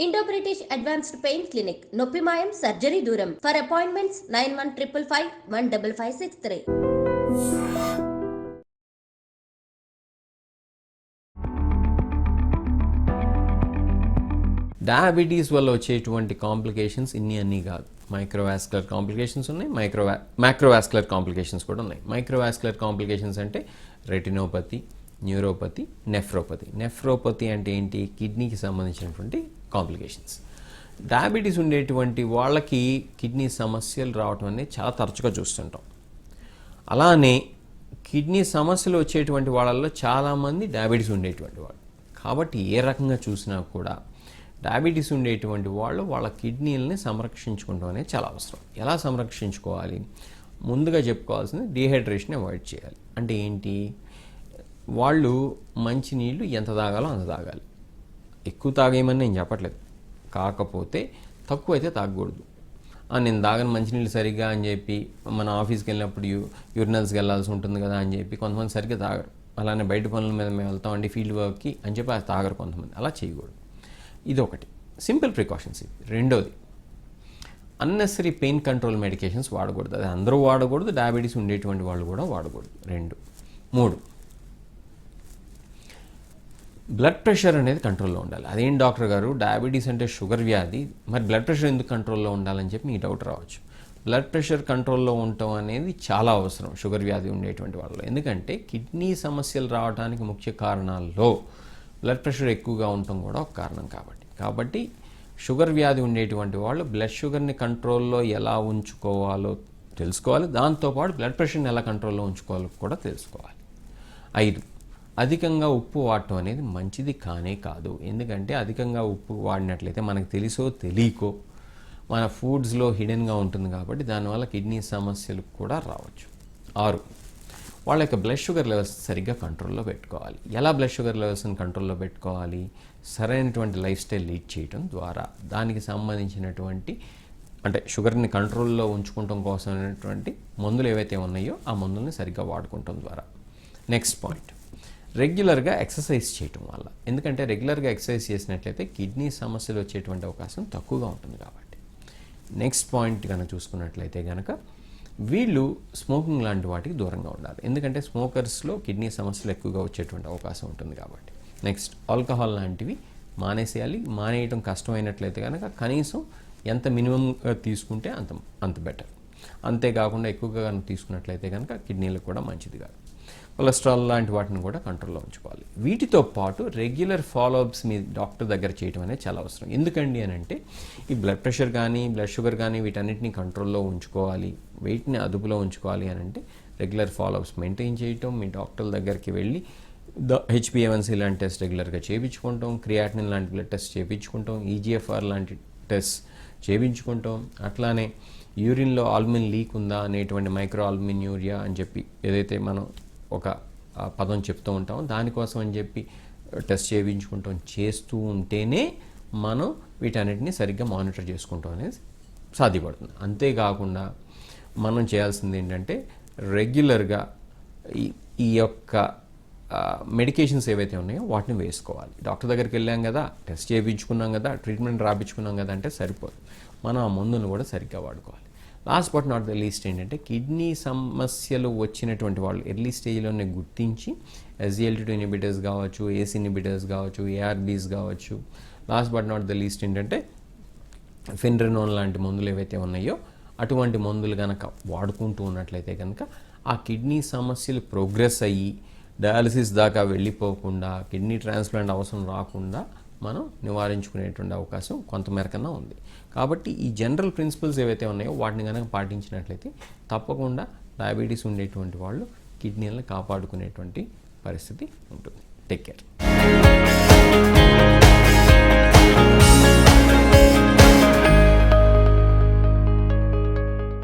Indo British advanced pain clinic నొప్పి మాయం surgery దూరం for appointments nine one triple five one double five six three diabetes వల్ల వచ్చేటువంటి complications ఇన్ని అన్నీ కాదు. మైక్రోవాస్కులర్ కాంప్లికేషన్స్ ఉన్నాయి మైక్రోవా మైక్రోవాస్కులర్ కాంప్లికేషన్స్ కూడా ఉన్నాయి. మైక్రోవాస్కులర్ కాంప్లికేషన్స్ అంటే రెటినోపతి న్యూరోపతి నెఫ్రోపతి నెఫ్రోపతి అంటే ఏంటి? కిడ్నీకి సంబంధించినటువంటి కాంప్లికేషన్స్. డయాబెటీస్ ఉండేటువంటి వాళ్ళకి కిడ్నీ సమస్యలు రావటం అనేది చాలా తరచుగా చూస్తుంటాం. అలానే కిడ్నీ సమస్యలు వచ్చేటువంటి వాళ్ళల్లో చాలామంది డయాబెటీస్ ఉండేటువంటి వాళ్ళు. కాబట్టి ఏ రకంగా చూసినా కూడా డయాబెటీస్ ఉండేటువంటి వాళ్ళు వాళ్ళ కిడ్నీలని సంరక్షించుకోవడం అనేది చాలా అవసరం. ఎలా సంరక్షించుకోవాలి? ముందుగా చెప్పుకోవాల్సింది డీహైడ్రేషన్ అవాయిడ్ చేయాలి. అంటే ఏంటి? వాళ్ళు మంచి నీళ్ళు ఎంత తాగాలో అంత తాగాలి. ఎక్కువ తాగేయమని నేను చెప్పట్లేదు. కాకపోతే తక్కువ అయితే తాగకూడదు నేను తాగని మంచినీళ్ళు సరిగ్గా అని చెప్పి మన ఆఫీస్కి వెళ్ళినప్పుడు యూ యూరినల్స్కి వెళ్ళాల్సి ఉంటుంది కదా అని చెప్పి కొంతమంది సరిగ్గా తాగరు. అలానే బయట పనుల మీద మేము వెళ్తామండి ఫీల్డ్ వర్క్కి అని చెప్పి అది తాగరు కొంతమంది. అలా చేయకూడదు. ఇది ఒకటి సింపుల్ ప్రికాషన్స్ ఇవి. రెండోది అన్నెసరీ పెయిన్ కంట్రోల్ మెడికేషన్స్ వాడకూడదు. అది అందరూ వాడకూడదు డయాబెటీస్ ఉండేటువంటి వాళ్ళు కూడా వాడకూడదు. రెండు. మూడు బ్లడ్ ప్రెషర్ అనేది కంట్రోల్లో ఉండాలి. అదేం డాక్టర్ గారు? డయాబెటీస్ అంటే షుగర్ వ్యాధి. మరి బ్లడ్ ప్రెషర్ ఎందుకు కంట్రోల్లో ఉండాలని చెప్పి మీ డౌట్ రావచ్చు. బ్లడ్ ప్రెషర్ కంట్రోల్లో ఉండటం అనేది చాలా అవసరం షుగర్ వ్యాధి ఉండేటువంటి వాళ్ళు ఎందుకంటే కిడ్నీ సమస్యలు రావడానికి ముఖ్య కారణాల్లో బ్లడ్ ప్రెషర్ ఎక్కువగా ఉండటం కూడా ఒక కారణం కాబట్టి. కాబట్టి షుగర్ వ్యాధి ఉండేటువంటి వాళ్ళు బ్లడ్ షుగర్ని కంట్రోల్లో ఎలా ఉంచుకోవాలో తెలుసుకోవాలి. దాంతోపాటు బ్లడ్ ప్రెషర్ని ఎలా కంట్రోల్లో ఉంచుకోవాలో కూడా తెలుసుకోవాలి. ఐదు అధికంగా ఉప్పు వాడటం అనేది మంచిది కానే కాదు. ఎందుకంటే అధికంగా ఉప్పు వాడినట్లయితే మనకు తెలుసో తెలియకో మన ఫుడ్స్లో హిడెన్గా ఉంటుంది కాబట్టి దానివల్ల కిడ్నీ సమస్యలు కూడా రావచ్చు. ఆరు వాళ్ళ యొక్క బ్లడ్ షుగర్ లెవెల్స్ సరిగ్గా కంట్రోల్లో పెట్టుకోవాలి. ఎలా బ్లడ్ షుగర్ లెవెల్స్ని కంట్రోల్లో పెట్టుకోవాలి? సరైనటువంటి లైఫ్ స్టైల్ లీడ్ చేయడం ద్వారా దానికి సంబంధించినటువంటి అంటే షుగర్ని కంట్రోల్లో ఉంచుకోవటం కోసమైనటువంటి మందులు ఏవైతే ఉన్నాయో ఆ మందుల్ని సరిగ్గా వాడుకోవటం ద్వారా. నెక్స్ట్ పాయింట్ రెగ్యులర్గా ఎక్సర్సైజ్ చేయటం వల్ల. ఎందుకంటే రెగ్యులర్గా ఎక్సర్సైజ్ చేసినట్లయితే కిడ్నీ సమస్యలు వచ్చేటువంటి అవకాశం తక్కువగా ఉంటుంది కాబట్టి. నెక్స్ట్ పాయింట్ కనుక చూసుకున్నట్లయితే కనుక వీళ్ళు స్మోకింగ్ లాంటి వాటికి దూరంగా ఉండాలి. ఎందుకంటే స్మోకర్స్లో కిడ్నీ సమస్యలు ఎక్కువగా వచ్చేటువంటి అవకాశం ఉంటుంది కాబట్టి. నెక్స్ట్ ఆల్కహాల్ లాంటివి మానేసేయాలి. మానేయటం కష్టమైనట్లయితే కనుక కనీసం ఎంత మినిమంగా తీసుకుంటే అంత అంత బెటర్. అంతేకాకుండా ఎక్కువగా కనుక తీసుకున్నట్లయితే కనుక కిడ్నీలకు కూడా మంచిది కాదు. కొలెస్ట్రాల్ లాంటి వాటిని కూడా కంట్రోల్లో ఉంచుకోవాలి. వీటితో పాటు రెగ్యులర్ ఫాలోఅప్స్ మీ డాక్టర్ దగ్గర చేయడం అనేది చాలా అవసరం. ఎందుకండి అని అంటే ఈ బ్లడ్ ప్రెషర్ కానీ బ్లడ్ షుగర్ కానీ వీటన్నిటిని కంట్రోల్లో ఉంచుకోవాలి. వెయిట్ని అదుపులో ఉంచుకోవాలి అని అంటే రెగ్యులర్ ఫాలోఅప్స్ మెయింటైన్ చేయటం మీ డాక్టర్ దగ్గరికి వెళ్ళి ద హెచ్పిఎవన్సీ లాంటి టెస్ట్ రెగ్యులర్గా చేయించుకుంటాం క్రియాటిన్ లాంటి బ్లడ్ టెస్ట్ చేయించుకుంటాం ఈజీఎఫ్ఆర్ లాంటి టెస్ట్ చేయించుకుంటాం అట్లానే యూరిన్లో ఆల్మిన్ లీక్ ఉందా అనేటువంటి మైక్రో ఆల్మిన్ యూరియా అని చెప్పి ఏదైతే మనం ఒక పదం చెప్తూ ఉంటాము. దానికోసం అని చెప్పి టెస్ట్ చేయించుకుంటాం. చేస్తూ ఉంటేనే మనం వీటన్నిటిని సరిగ్గా మానిటర్ చేసుకుంటాం అనేది సాధ్యపడుతుంది. అంతేకాకుండా మనం చేయాల్సింది ఏంటంటే రెగ్యులర్గా ఈ ఈ యొక్క మెడికేషన్స్ ఏవైతే ఉన్నాయో వాటిని వేసుకోవాలి. డాక్టర్ దగ్గరికి వెళ్ళాం కదా టెస్ట్ చేయించుకున్నాం కదా ట్రీట్మెంట్ రాపించుకున్నాం కదా అంటే సరిపోదు. మనం ఆ మందును కూడా సరిగ్గా వాడుకోవాలి. Last but not the least ఏంటంటే కిడ్నీ సమస్యలు వచ్చినటువంటి వాళ్ళు ఎర్లీ స్టేజ్లోనే గుర్తించి ఎస్జిఎల్టీ టూ ఇనిబిటర్స్ కావచ్చు ఏసీ ఇనిబిటర్స్ కావచ్చు ఏఆర్బీస్ కావచ్చు. Last but not the least ఏంటంటే ఫిన్రెనోన్ లాంటి మందులు ఏవైతే ఉన్నాయో అటువంటి మందులు కనుక వాడుకుంటూ ఉన్నట్లయితే కనుక ఆ కిడ్నీ సమస్యలు ప్రోగ్రెస్ అయ్యి డయాలసిస్ దాకా వెళ్ళిపోకుండా కిడ్నీ ట్రాన్స్ప్లాంట్ అవసరం రాకుండా మనం నివారించుకునేటువంటి అవకాశం కొంతమేరకన్నా ఉంది. కాబట్టి ఈ జనరల్ ప్రిన్సిపల్స్ ఏవైతే ఉన్నాయో వాటిని కనుక పాటించినట్లయితే తప్పకుండా డయాబెటీస్ ఉండేటువంటి వాళ్ళు కిడ్నీలను కాపాడుకునేటువంటి పరిస్థితి ఉంటుంది. Take care.